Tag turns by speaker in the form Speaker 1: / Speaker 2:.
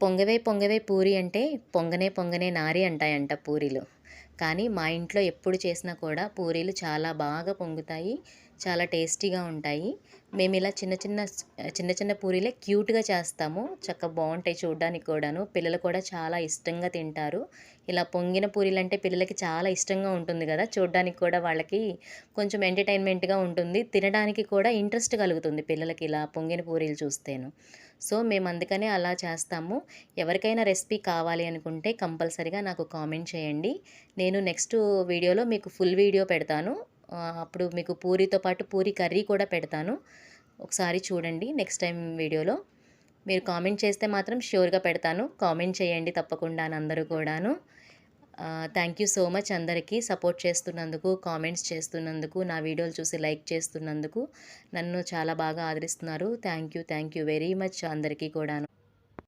Speaker 1: పొంగవే పొంగవే పూరి అంటే పొంగనే పొంగనే నారి అంటాయంట పూరీలు. కానీ మా ఇంట్లో ఎప్పుడు చేసినా కూడా పూరీలు చాలా బాగా పొంగుతాయి చాలా టేస్టీగా ఉంటాయి. మేము ఇలా చిన్న చిన్న చిన్న చిన్న పూరీలే క్యూట్గా చేస్తాము. చక్కగా బాగుంటాయి చూడడానికి కూడాను. పిల్లలు కూడా చాలా ఇష్టంగా తింటారు. ఇలా పొంగిన పూరీలు అంటే పిల్లలకి చాలా ఇష్టంగా ఉంటుంది కదా. చూడడానికి కూడా వాళ్ళకి కొంచెం ఎంటర్టైన్మెంట్గా ఉంటుంది. తినడానికి కూడా ఇంట్రెస్ట్ కలుగుతుంది పిల్లలకి ఇలా పొంగిన పూరీలు చూస్తేను. సో మేము అందుకనే అలా చేస్తాము. ఎవరికైనా రెసిపీ కావాలి అనుకుంటే కంపల్సరిగా నాకు కామెంట్ చేయండి. నేను నేను నెక్స్ట్ వీడియోలో మీకు ఫుల్ వీడియో పెడతాను. అప్పుడు మీకు పూరితో పాటు పూరి కర్రీ కూడా పెడతాను. ఒకసారి చూడండి నెక్స్ట్ టైం వీడియోలో. మీరు కామెంట్ చేస్తే మాత్రం ష్యూర్గా పెడతాను. కామెంట్ చేయండి తప్పకుండా అందరూ కూడాను. థ్యాంక్ యూ సో మచ్ అందరికీ. సపోర్ట్ చేస్తున్నందుకు కామెంట్స్ చేస్తున్నందుకు నా వీడియోలు చూసి లైక్ చేస్తున్నందుకు నన్ను చాలా బాగా ఆదరిస్తున్నారు. Thank you thank you very much అందరికీ కూడాను.